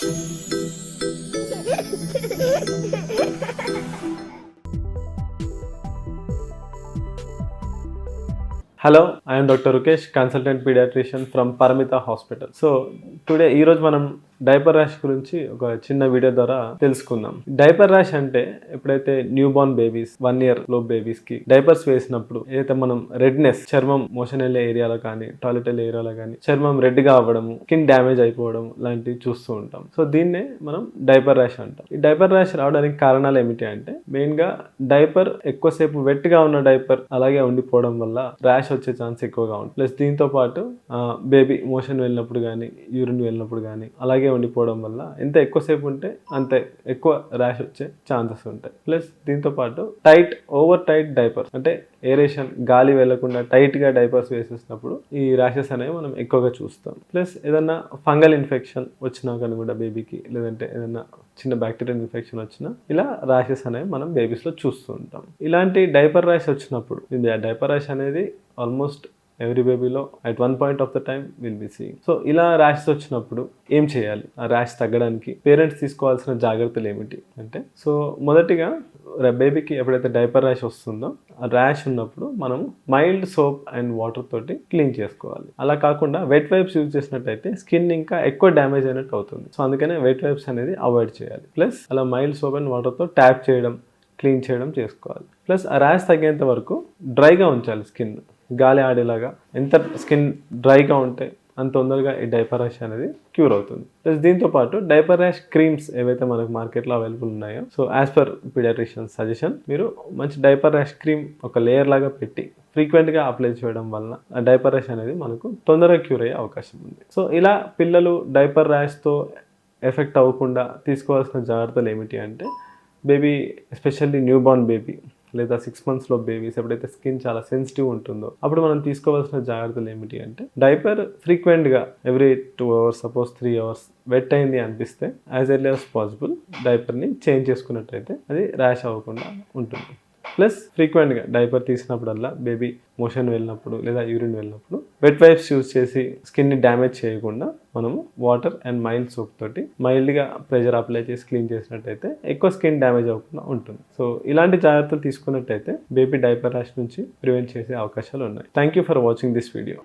Hello I'm doctor Rukesh consultant paediatrician from Paramita hospital so today ఈరోజు మనం diaper rash గురించి ఒక చిన్న వీడియో ద్వారా తెలుసుకుందాం. డైపర్ ర్యాష్ అంటే ఎప్పుడైతే న్యూ బోర్న్ బేబీస్ వన్ ఇయర్లో బేబీస్కి డైపర్స్ వేసినప్పుడు ఏదైతే మనం రెడ్నెస్ చర్మం మోషన్ వెళ్ళే ఏరియాలో కానీ టాయిలెట్ వెళ్ళే ఏరియాలో కానీ చర్మం రెడ్గా అవ్వడము స్కిన్ డ్యామేజ్ అయిపోవడం లాంటివి చూస్తూ ఉంటాం. సో దీన్నే మనం డైపర్ ర్యాష్ అంటాం. ఈ డైపర్ ర్యాష్ రావడానికి కారణాలు ఏమిటి అంటే మెయిన్గా డైపర్ ఎక్కువసేపు వెట్గా ఉన్న డైపర్ అలాగే ఉండిపోవడం వల్ల ర్యాష్ వచ్చే ఛాన్స్ ఎక్కువగా ఉంటుంది. ప్లస్ దీంతో పాటు బేబీ మోషన్ వెళ్ళినప్పుడు కానీ యూరిన్ వెళ్ళినప్పుడు కానీ అలాగే ఉండిపోవడం వల్ల ఎంత ఎక్కువసేపు ఉంటే అంత ఎక్కువ ర్యాష్ వచ్చే ఛాన్సెస్ ఉంటాయి. ప్లస్ దీంతో పాటు టైట్ ఓవర్ టైట్ డైపర్స్ అంటే ఏరేషన్ గాలి వెళ్ళకుండా టైట్గా డైపర్స్ వేసేసినప్పుడు ఈ ర్యాషెస్ అనేవి మనం ఎక్కువగా చూస్తాం. ప్లస్ ఏదన్నా ఫంగల్ ఇన్ఫెక్షన్ వచ్చినా కానీ కూడా బేబీకి లేదంటే ఏదన్నా చిన్న బ్యాక్టీరియల్ ఇన్ఫెక్షన్ వచ్చినా ఇలా ర్యాషెస్ అనేవి మనం బేబీస్లో చూస్తూ ఉంటాం. ఇలాంటి డైపర్ ర్యాష్ వచ్చినప్పుడు ఇది డైపర్ ర్యాష్ అనేది almost every బేబీలో at one point of the time will be seeing so ఇలా ర్యాష్ వచ్చినప్పుడు ఏం చేయాలి? ఆ ర్యాష్ తగ్గడానికి పేరెంట్స్ తీసుకోవాల్సిన జాగ్రత్తలు ఏమిటి? అంటే సో మొదటిగా బేబీకి ఎప్పుడైతే డైపర్ ర్యాష్ వస్తుందో ఆ ర్యాష్ ఉన్నప్పుడు మనం మైల్డ్ సోప్ అండ్ వాటర్ తోటి క్లీన్ చేసుకోవాలి. అలా కాకుండా వెట్ వైప్స్ యూజ్ చేసినట్టయితే స్కిన్ ఇంకా ఎక్కువ డ్యామేజ్ అయినట్టు అవుతుంది. సో అందుకనే వెట్ వైప్స్ అనేది అవాయిడ్ చేయాలి. ప్లస్ అలా మైల్డ్ సోప్ అండ్ వాటర్తో ట్యాప్ చేయడం క్లీన్ చేయడం చేసుకోవాలి. ప్లస్ ఆ ర్యాష్ తగ్గేంత వరకు డ్రైగా ఉంచాలి స్కిన్ గాలి ఆడేలాగా ఎంత స్కిన్ డ్రైగా ఉంటే అంత తొందరగా ఈ డైపర్ ర్యాష్ అనేది క్యూర్ అవుతుంది. ప్లస్ దీంతో పాటు డైపర్ ర్యాష్ క్రీమ్స్ ఏవైతే మనకు మార్కెట్లో అవైలబుల్ ఉన్నాయో so as per paediatrician suggestion మీరు మంచి డైపర్ ర్యాష్ క్రీమ్ ఒక లేయర్ లాగా పెట్టి ఫ్రీక్వెంట్గా అప్లై చేయడం వలన ఆ డైపర్ ర్యాష్ అనేది మనకు తొందరగా క్యూర్ అయ్యే అవకాశం ఉంది. సో ఇలా పిల్లలు డైపర్ ర్యాష్తో ఎఫెక్ట్ అవ్వకుండా తీసుకోవాల్సిన జాగ్రత్తలు ఏమిటి అంటే baby especially new born baby లేదా సిక్స్ మంత్స్లో బేబీస్ ఎప్పుడైతే స్కిన్ చాలా సెన్సిటివ్ ఉంటుందో అప్పుడు మనం తీసుకోవాల్సిన జాగ్రత్తలు ఏమిటి అంటే డైపర్ ఫ్రీక్వెంట్గా every two hours suppose three hours wet అయింది అనిపిస్తే యాజ్ ఎర్లీ యాజ్ పాసిబుల్ డైపర్ని చేంజ్ చేసుకున్నట్టయితే అది ర్యాష్ అవ్వకుండా ఉంటుంది. ప్లస్ ఫ్రీక్వెంట్గా డైపర్ తీసినప్పుడల్లా బేబీ మోషన్ వెళ్ళినప్పుడు లేదా యూరిన్ వెళ్ళినప్పుడు వెట్ వైప్స్ యూజ్ చేసి స్కిన్ని డ్యామేజ్ చేయకుండా మనము వాటర్ అండ్ మైల్డ్ సోప్ తోటి మైల్డ్గా ప్రెషర్ అప్లై చేసి క్లీన్ చేసినట్టయితే ఎక్కువ స్కిన్ డ్యామేజ్ అవ్వకుండా ఉంటుంది. సో ఇలాంటి జాగ్రత్తలు తీసుకున్నట్టయితే బేబీ డైపర్ ర్యాష్ నుంచి ప్రివెంట్ చేసే అవకాశాలు ఉన్నాయి. Thank you for watching this video.